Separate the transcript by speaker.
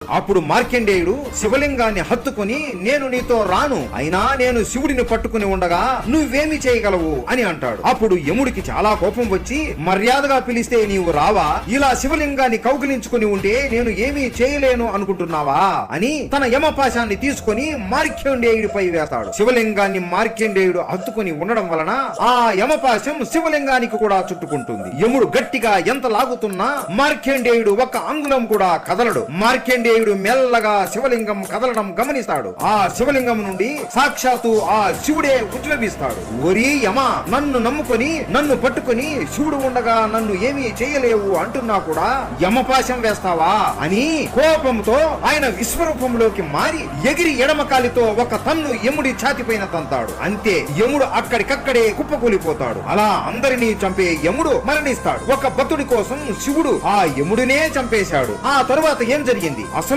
Speaker 1: అప్పుడు మార్కండేయుడు శివలింగాన్ని హత్తుకుని నేను నీతో రాను. అయినా నేను శివుడిని పట్టుకుని ఉండగా నువ్వేమి చేయగలవు? అని అంటాడు. అప్పుడు యముడికి చాలా కోపం వచ్చి మర్యాదగా పిలిస్తే నీవు రావా? ఇలా శివలింగాన్ని కౌగిలించుకుని ఉంటే నేను ఏమీ చేయలేను అనుకుంటున్నావా? అని తన యమపాశాన్ని తీసుకుని మార్కండేయుడిపై వేస్తాడు. శివలింగాన్ని మార్కండేయుడు హత్తుకుని ఉండడం వలన ఆ యమపాశం శివలింగానికి కూడా చుట్టుకుంటుంది. యముడు గట్టిగా ఎంత లాగుతున్నా మార్కండేయుడు ఒక అంగుళం కూడా కదలడు. మార్కండేయుడు మెల్లగా శివలింగం కదలడం గమనిస్తాడు. ఆ శివలింగం నుండి సాక్షాత్తు ఆ శివుడే ఉద్భవిస్తాడు ఒరి యమ నన్ను నమ్ముకొని నన్ను పట్టుకొని శివుడు ఉండగా నన్ను ఏమీ చేయలేవు అంటున్నా కూడా యమపాశం వేస్తావా అని కోపంతో ఆయన విశ్వరూపంలోకి మారి ఎగిరి ఎడమ కాలితో ఒక తన్ను యముడి ఛాతిపైన తంతాడు. అంతే యముడు అక్కడికక్కడే కుప్పకూలిపోతాడు. అలా అందరినీ చంపే యముడు మరణిస్తాడు. ఒక భక్తుడి కోసం శివుడు ఆ యముడినే చంపేశాడు. ఆ తరువాత ఏం జరిగింది?